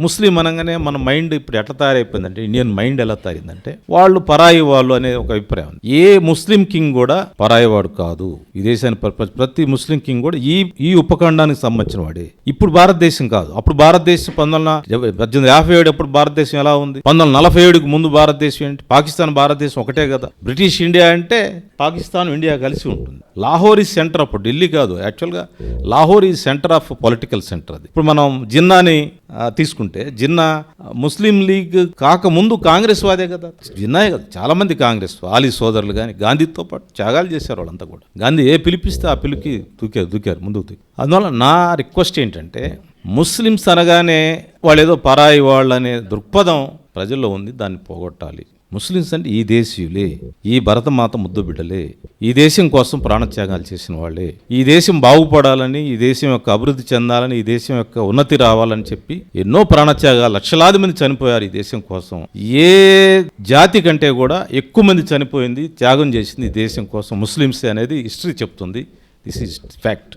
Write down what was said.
ముస్లిం అనగానే మన మైండ్ ఇప్పుడు ఎట్లా తయారైపోయిందంటే ఇండియన్ మైండ్ ఎలా తయారైందంటే వాళ్ళు పరాయి వాళ్ళు అనే ఒక అభిప్రాయం ఏ ముస్లిం కింగ్ కూడా పరాయి వాడు కాదు. ఈ దేశాన్ని ప్రతి ముస్లిం కింగ్ కూడా ఈ ఈ ఉపఖండానికి సంబంధించిన వాడే. ఇప్పుడు భారతదేశం కాదు. అప్పుడు భారతదేశం పంతొమ్మిది పద్దెనిమిది యాభై ఏడు అప్పుడు భారతదేశం ఎలా ఉంది? పంతొమ్మిది నలభై ఏడుకి ముందు భారతదేశం ఏంటి? పాకిస్తాన్ భారతదేశం ఒకటే కదా. బ్రిటిష్ ఇండియా అంటే పాకిస్తాన్ ఇండియా కలిసి ఉంటుంది. లాహోర్ ఈ సెంటర్ అప్పుడు ఢిల్లీ కాదు యాక్చువల్గా లాహోర్ ఈ సెంటర్ ఆఫ్ పొలిటికల్ సెంటర్ అది. ఇప్పుడు మనం జిన్నాని తీసుకుంటే జిన్నా ముస్లిం లీగ్ కాకముందు కాంగ్రెస్ వాదే కదా. జిన్నాయే కదా చాలామంది కాంగ్రెస్ ఆలీ సోదరులు కానీ గాంధీతో పాటు త్యాగాలు చేశారు వాళ్ళంతా కూడా. గాంధీ ఏ పిలిపిస్తే ఆ పిలికి దూకారు దూకారు ముందుకు దూకి అందువల్ల నా రిక్వెస్ట్ ఏంటంటే ముస్లిమ్స్ అనగానే వాళ్ళు ఏదో పరాయి వాళ్ళు అనే దృక్పథం ప్రజల్లో ఉంది దాన్ని పోగొట్టాలి. ముస్లిమ్స్ అంటే ఈ దేశీయులే ఈ భరతమాత ముద్దు బిడ్డలే ఈ దేశం కోసం ప్రాణత్యాగాలు చేసిన వాళ్ళే. ఈ దేశం బాగుపడాలని ఈ దేశం యొక్క అభివృద్ధి చెందాలని ఈ దేశం యొక్క ఉన్నతి రావాలని చెప్పి ఎన్నో ప్రాణత్యాగాలు లక్షలాది మంది చనిపోయారు ఈ దేశం కోసం. ఏ జాతి కంటే కూడా ఎక్కువ మంది చనిపోయింది త్యాగం చేసింది ఈ దేశం కోసం ముస్లిమ్స్ అనేది హిస్టరీ చెప్తుంది. This is fact